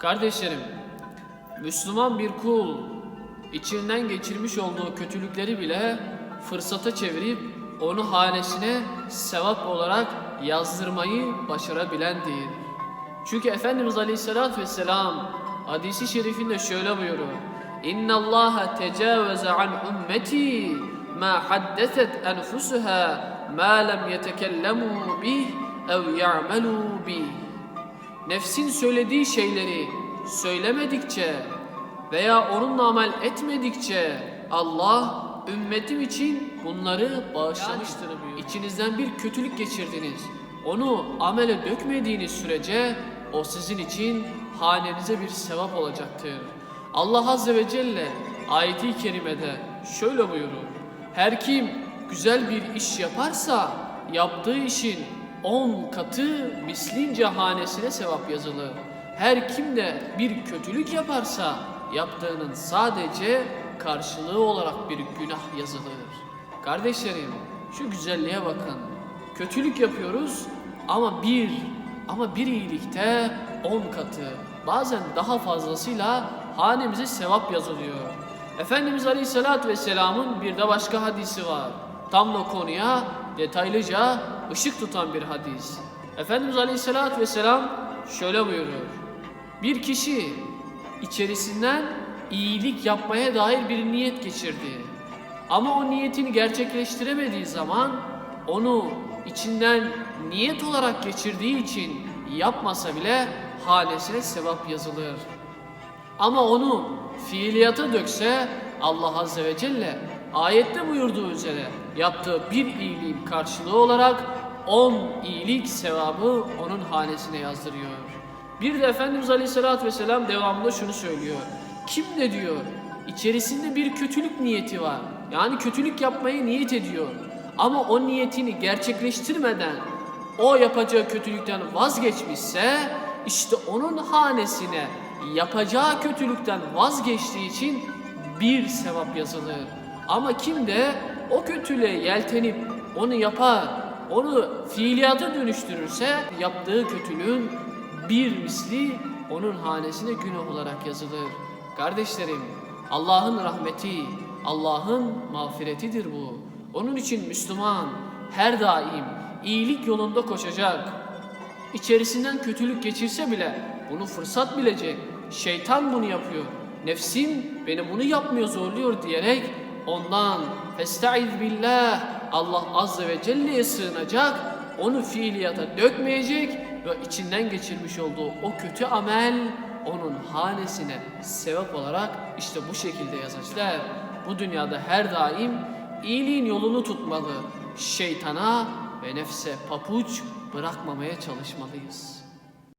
Kardeşlerim, Müslüman bir kul içinden geçirmiş olduğu kötülükleri bile fırsata çevirip onu hanesine sevap olarak yazdırmayı başarabilendir. Çünkü Efendimiz Aleyhisselatü Vesselam hadisi şerifinde şöyle buyuruyor. İnna Allah tecavüze an ümmeti ma haddeset enfusuha ma lem yetekellemu bih ev ya'melu bih. Nefsin söylediği şeyleri söylemedikçe veya onunla amel etmedikçe Allah ümmetim için bunları bağışlamıştır buyuruyor. İçinizden bir kötülük geçirdiniz. Onu amele dökmediğiniz sürece o sizin için hanenize bir sevap olacaktır. Allah Azze ve Celle ayeti kerimede şöyle buyurur. Her kim güzel bir iş yaparsa yaptığı işin on katı mislince hanesine sevap yazılır. Her kim de bir kötülük yaparsa yaptığının sadece karşılığı olarak bir günah yazılır. Kardeşlerim şu güzelliğe bakın. Kötülük yapıyoruz ama bir ama bir iyilikte on katı bazen daha fazlasıyla hanemize sevap yazılıyor. Efendimiz Aleyhisselatü Vesselam'ın bir de başka hadisi var. Tam da konuya detaylıca ışık tutan bir hadis. Efendimiz Aleyhisselatü Vesselam şöyle buyuruyor. Bir kişi içerisinden iyilik yapmaya dair bir niyet geçirdi. Ama o niyetini gerçekleştiremediği zaman onu içinden niyet olarak geçirdiği için yapmasa bile hanesine sevap yazılır. Ama onu fiiliyata dökse Allah Azze ve Celle ayette buyurduğu üzere yaptığı bir iyiliğin karşılığı olarak on iyilik sevabı onun hanesine yazdırıyor. Bir de Efendimiz Aleyhisselatü Vesselam devamında şunu söylüyor. Kim de diyor içerisinde bir kötülük niyeti var. Yani kötülük yapmayı niyet ediyor. Ama o niyetini gerçekleştirmeden o yapacağı kötülükten vazgeçmişse işte onun hanesine yapacağı kötülükten vazgeçtiği için bir sevap yazılır. Ama kim de o kötülüğe yeltenip onu yapar, onu fiiliyata dönüştürürse yaptığı kötülüğün bir misli onun hanesine günah olarak yazılır. Kardeşlerim, Allah'ın rahmeti, Allah'ın mağfiretidir bu. Onun için Müslüman her daim iyilik yolunda koşacak. İçerisinden kötülük geçirse bile bunu fırsat bilecek. Şeytan bunu yapıyor. Nefsim beni bunu yapmıyor zorluyor diyerek ondan festaiz billah Allah azze ve celle'ye sığınacak. Onu fiiliyata dökmeyecek ve içinden geçirmiş olduğu o kötü amel onun hanesine sevap olarak işte bu şekilde yazacaklar. Bu dünyada her daim iyiliğin yolunu tutmalı. Şeytana ve nefse papuç bırakmamaya çalışmalıyız.